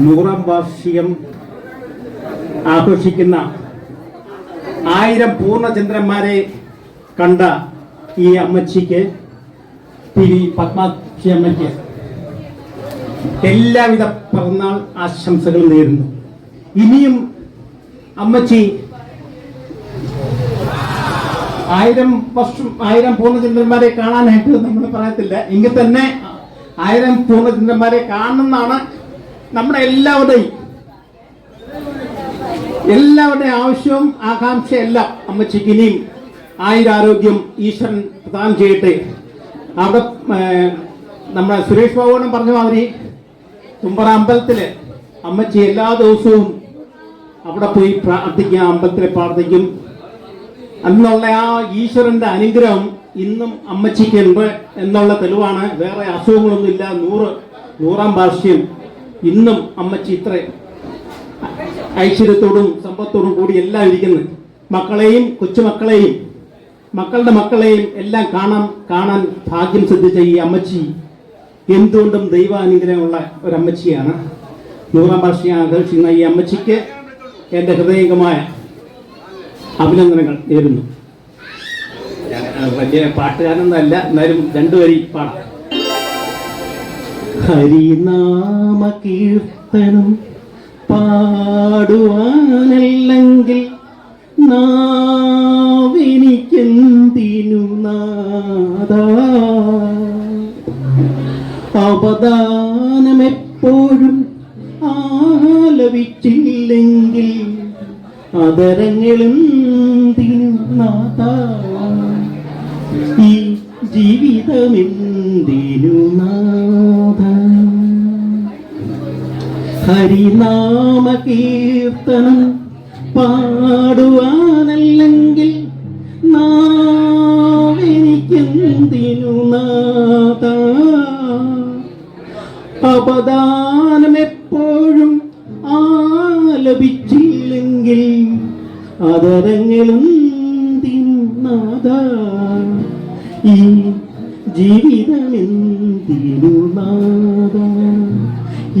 നൂറാം വാർഷികം ആഘോഷിക്കുന്ന ആയിരം പൂർണചന്ദ്രന്മാരെ കണ്ട ഈ അമ്മച്ചിക്ക് പി വി പത്മാക്ഷി അമ്മയ്ക്ക് എല്ലാവിധ പിറന്നാൾ ആശംസകളും നേരുന്നു. ഇനിയും അമ്മച്ചി ആയിരം വർഷം ആയിരം പൂർണചന്ദ്രന്മാരെ കാണാനായിട്ട് നമ്മൾ പറയത്തില്ല. എങ്കിൽ തന്നെ ആയിരം പൂർണചന്ദ്രന്മാരെ കാണുന്നതാണ് നമ്മുടെ എല്ലാവരുടെയും എല്ലാവരുടെയും ആവശ്യവും ആകാംക്ഷയെല്ലാം അമ്മച്ചിക്ക് ഇനിയും ആയുരാരോഗ്യം ഈശ്വരൻ പ്രദാനം ചെയ്യട്ടെ. അവിടെ നമ്മുടെ സുരേഷ് ബാബുവിനും പറഞ്ഞ മാതിരി തുമ്പറ അമ്പലത്തിൽ അമ്മച്ചി എല്ലാ ദിവസവും അവിടെ പോയി പ്രാർത്ഥിക്കും അമ്പലത്തിലെ പ്രാർത്ഥിക്കും. അന്നുള്ള ആ ഈശ്വരന്റെ അനുഗ്രഹം ഇന്നും അമ്മച്ചിക്ക് അമ്മച്ചിക്കുണ്ട് എന്നുള്ള തെളിവാണ്. വേറെ അസുഖങ്ങളൊന്നുമില്ല. നൂറ് നൂറാം വാർഷികം. ഇന്നും അമ്മച്ചി ഇത്ര ഐശ്വര്യത്തോടും സമ്പത്തോടും കൂടി എല്ലാം ഇരിക്കുന്നത് മക്കളെയും കൊച്ചുമക്കളെയും മക്കളുടെ മക്കളെയും എല്ലാം കാണാൻ കാണാൻ ഭാഗ്യം സിദ്ധിച്ച ഈ അമ്മച്ചി എന്തുകൊണ്ടും ദൈവാനുഗ്രഹമുള്ള ഒരു അമ്മച്ചിയാണ് നൂറാം വാർഷികം ആഘോഷിക്കുന്ന ഈ അമ്മച്ചിക്ക് എന്റെ ഹൃദയംഗമായ അഭിനന്ദനങ്ങൾ നേരുന്നു. വലിയ പാട്ടുകാരനൊന്നല്ല എന്നാലും രണ്ടു വരി പാടാം. ഹരിനാമ കീർത്തനം പാടുവാനല്ലെങ്കിൽ നാവിനിക്കെന്തിനു നാദ അവദാനമെപ്പോഴും ആലപിച്ചില്ലെങ്കിൽ അതരങ്ങളും നാഥ ഈ ജീവിതമെന്തിനു ഹരിനാമ കീർത്തനം പാടുവാനല്ലെങ്കിൽ നാവെനിക്കെന്തിനു നാഥ അപദാനമെപ്പോഴും ആലപിച്ചില്ലെങ്കിൽ അതരങ്ങളും തിന്നാഥ ഈ ജീവിതമെന്തിനു നാഥ ഈ